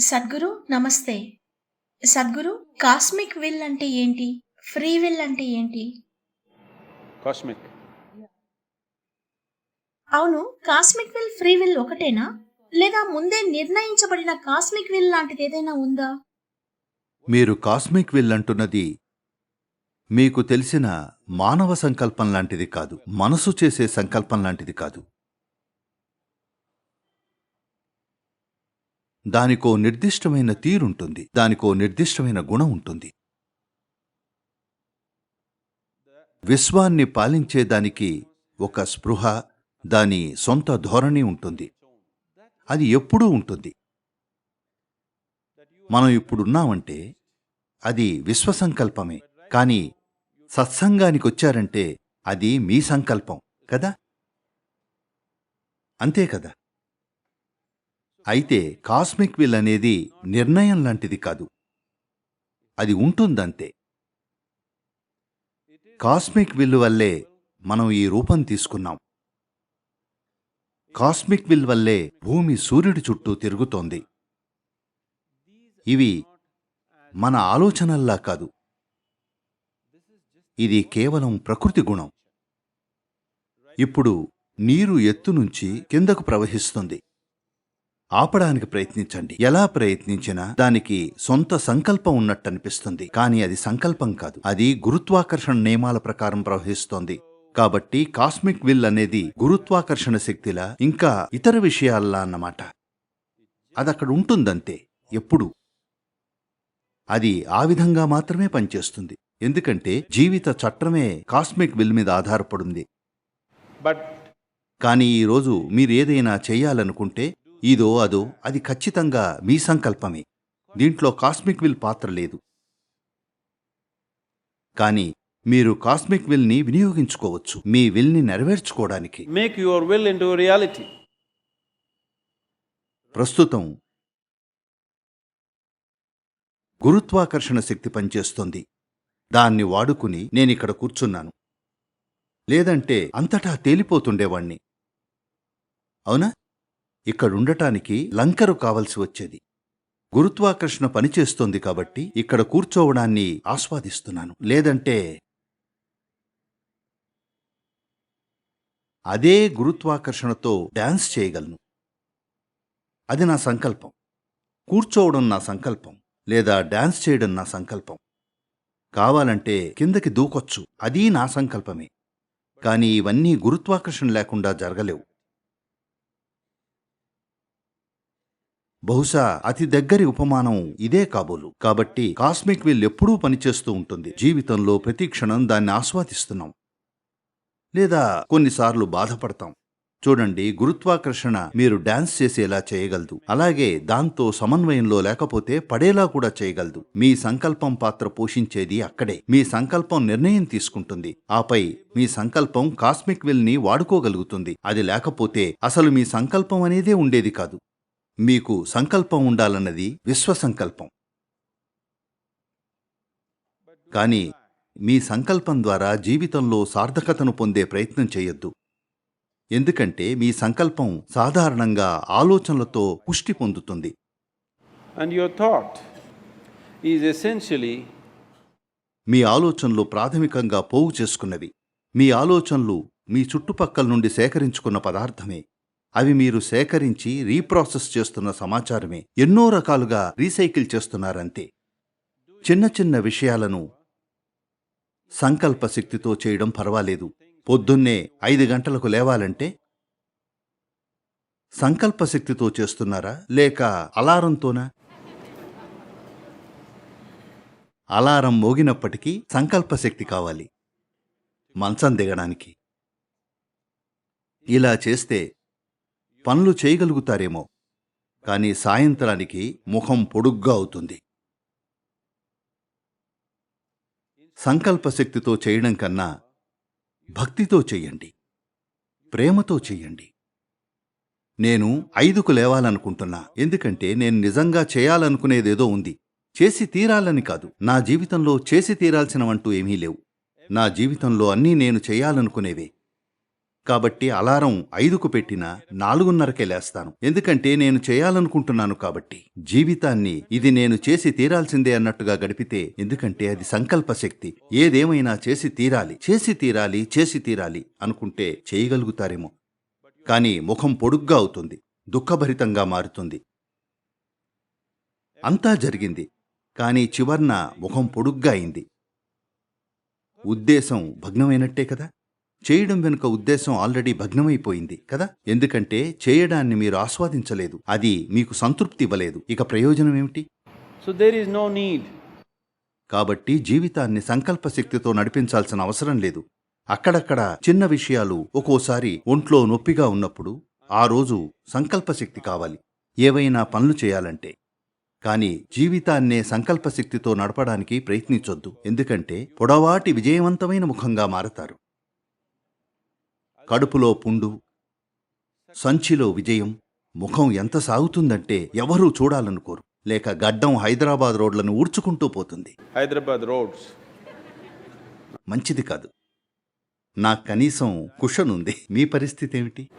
సద్గురు నమస్తే. Sadhguru cosmic will అంటే ఏంటి? ఫ్రీ విల్ అంటే ఏంటి? cosmic. అవును కాస్మిక్ విల్ ఫ్రీ విల్ ఒకటేనా? లేదా ముందే నిర్ణయించబడిన కాస్మిక్ విల్ లాంటిది ఏదైనా ఉందా? మీరు కాస్మిక్ విల్ అంటున్నది మీకు తెలిసిన మానవ సంకల్పం లాంటిది కాదు మనసు చేసే సంకల్పం లాంటిది కాదు. దానికో నిర్దిష్టమైన తీరుంటుంది దానికో నిర్దిష్టమైన గుణం ఉంటుంది. విశ్వాన్ని పాలించే దానికి ఒక స్పృహ దాని సొంత ధోరణి ఉంటుంది. అది ఎప్పుడూ ఉంటుంది. మనం ఇప్పుడున్నామంటే అది విశ్వసంకల్పమే కానీ సత్సంగానికొచ్చారంటే అది మీ సంకల్పం కదా? అంతే కదా? అయితే కాస్మిక్ విల్ అనేది నిర్ణయం లాంటిది కాదు. అది ఉంటుందంతే. కాస్మిక్ విల్ వల్లే మనం ఈ రూపం తీసుకున్నాం. కాస్మిక్ విల్ వల్లే భూమి సూర్యుడి చుట్టూ తిరుగుతోంది. ఇవి మన ఆలోచనల్లా కాదు. ఇది కేవలం ప్రకృతి గుణం. ఇప్పుడు నీరు ఎత్తు నుంచి కిందకు ప్రవహిస్తుంది. ఆపడానికి ప్రయత్నించండి. ఎలా ప్రయత్నించినా దానికి సొంత సంకల్పం ఉన్నట్టనిపిస్తుంది. కానీ అది సంకల్పం కాదు. అది గురుత్వాకర్షణ నియమాల ప్రకారం ప్రవహిస్తోంది. కాబట్టి కాస్మిక్ విల్ అనేది గురుత్వాకర్షణ శక్తిలా ఇంకా ఇతర విషయాల్లా అన్నమాట. అదక్కడ ఉంటుందంతే. ఎప్పుడు? అది ఆ విధంగా మాత్రమే పనిచేస్తుంది. ఎందుకంటే జీవిత చట్రమే కాస్మిక్ విల్ మీద ఆధారపడింది. But కానీ ఈరోజు మీరు ఏదైనా చేయాలనుకుంటే ఇదో అదో అది ఖచ్చితంగా మీ సంకల్పమే. దీంట్లో కాస్మిక్ విల్ పాత్ర లేదు. కానీ మీరు కాస్మిక్ విల్ని వినియోగించుకోవచ్చు. మీ విల్ని నెరవేర్చుకోవడానికి. Make your will into a reality. ప్రస్తుతం గురుత్వాకర్షణ శక్తి పనిచేస్తోంది. దాన్ని వాడుకుని నేనిక్కడ కూర్చున్నాను. లేదంటే అంతటా తేలిపోతుండేవాణ్ణి. అవునా? ఇక్కడుండటానికి లంకరు కావలసి వచ్చేది. గురుత్వాకర్షణ పనిచేస్తోంది కాబట్టి ఇక్కడ కూర్చోవడాన్ని ఆస్వాదిస్తున్నాను. లేదంటే అదే గురుత్వాకర్షణతో డాన్స్ చేయగలను. అది నా సంకల్పం. కూర్చోవడం నా సంకల్పం. లేదా డాన్స్ చేయడం నా సంకల్పం. కావాలంటే కిందకి దూకొచ్చు. అదీ నా సంకల్పమే. కానీ ఇవన్నీ గురుత్వాకర్షణ లేకుండా జరగలేవు. బహుశా అతి దగ్గరి ఉపమానం ఇదే కాబోలు. కాబట్టి కాస్మిక్ విల్ ఎప్పుడూ పనిచేస్తూ ఉంటుంది. జీవితంలో ప్రతి క్షణం దాన్ని ఆస్వాదిస్తున్నాం. లేదా కొన్నిసార్లు బాధపడతాం. చూడండి గురుత్వాకర్షణ మీరు డాన్స్ చేసేలా చేయగలదు. అలాగే దాంతో సమన్వయంలో లేకపోతే పడేలా కూడా చేయగలదు. మీ సంకల్పం పాత్ర పోషించేది అక్కడే. మీ సంకల్పం నిర్ణయం తీసుకుంటుంది. ఆపై మీ సంకల్పం కాస్మిక్ విల్ని వాడుకోగలుగుతుంది. అది లేకపోతే అసలు మీ సంకల్పం అనేదే ఉండేది కాదు. మీకు సంకల్పం ఉండాలన్నది విశ్వ సంకల్పం కానీ మీ సంకల్పం ద్వారా జీవితంలో సార్థకతను పొందే ప్రయత్నం చేయొద్దు. ఎందుకంటే మీ సంకల్పం సాధారణంగా ఆలోచనలతో పుష్టి పొందుతుంది. Is essentially మీ ఆలోచనలు ప్రాథమికంగా పోగు చేసుకున్నవి. మీ ఆలోచనలు మీ చుట్టుపక్కల నుండి సేకరించుకున్న పదార్థమే. అవి మీరు సేకరించి రీప్రాసెస్ చేస్తున్న సమాచారమే. ఎన్నో రకాలుగా రీసైకిల్ చేస్తున్నారంతే. చిన్న చిన్న విషయాలను సంకల్ప శక్తితో చేయడం పర్వాలేదు. పొద్దున్నే ఐదు గంటలకు లేవాలంటే సంకల్ప శక్తితో చేస్తున్నారా? లేక అలారంతోనా? అలారం మోగినప్పటికీ సంకల్ప శక్తి కావాలి. మంచం దిగడానికి. ఇలా చేస్తే పనులు చేయగలుగుతారేమో. కానీ సాయంత్రానికి ముఖం పొడుగ్గా అవుతుంది. సంకల్పశక్తితో చేయడం కన్నా భక్తితో చెయ్యండి. ప్రేమతో చెయ్యండి. నేను ఐదుకు లేవాలనుకుంటున్నా. ఎందుకంటే నేను నిజంగా చేయాలనుకునేదేదో ఉంది. చేసి తీరాలని కాదు. నా జీవితంలో చేసి తీరాల్సినవంటూ ఏమీ లేవు. నా జీవితంలో అన్నీ నేను చేయాలనుకునేవే. కాబట్టి అలారం ఐదుకు పెట్టినా నాలుగున్నరకే లేస్తాను. ఎందుకంటే నేను చేయాలనుకుంటున్నాను కాబట్టి. జీవితాన్ని ఇది నేను చేసి తీరాల్సిందే అన్నట్టుగా గడిపితే ఎందుకంటే అది సంకల్ప శక్తి. ఏదేమైనా చేసి తీరాలి. చేసి తీరాలి చేసి తీరాలి అనుకుంటే చేయగలుగుతారేమో. కానీ ముఖం పొడుగ్గా అవుతుంది. దుఃఖభరితంగా మారుతుంది. అంతా జరిగింది. కానీ చివర్న ముఖం పొడుగ్గా అయింది. ఉద్దేశం భగ్నమైనట్టే కదా? చేయడం వెనుక ఉద్దేశం ఆల్రెడీ భగ్నమైపోయింది కదా? ఎందుకంటే చేయడాన్ని మీరు ఆస్వాదించలేదు. అది మీకు సంతృప్తి ఇవ్వలేదు. ఇక ప్రయోజనం ఏమిటి? There is no need. కాబట్టి జీవితాన్ని సంకల్ప శక్తితో నడిపించాల్సిన అవసరం లేదు. అక్కడక్కడ చిన్న విషయాలు ఒక్కోసారి ఒంట్లో నొప్పిగా ఉన్నప్పుడు ఆ రోజు సంకల్ప శక్తి కావాలి. ఏవైనా పనులు చేయాలంటే. కానీ జీవితాన్నే సంకల్ప శక్తితో నడపడానికి ప్రయత్నించొద్దు. ఎందుకంటే పొడవాటి విజయవంతమైన ముఖంగా మారతారు. కడుపులో పుండు సంచిలో విజయం ముఖం ఎంత సాగుతుందంటే ఎవరూ చూడాలనుకోరు. లేక గడ్డం హైదరాబాద్ రోడ్లను ఊడ్చుకుంటూ పోతుంది. Hyderabad roads. మంచిది కాదు. నాకు కనీసం కుషన్ ఉంది మీ పరిస్థితి ఏమిటి?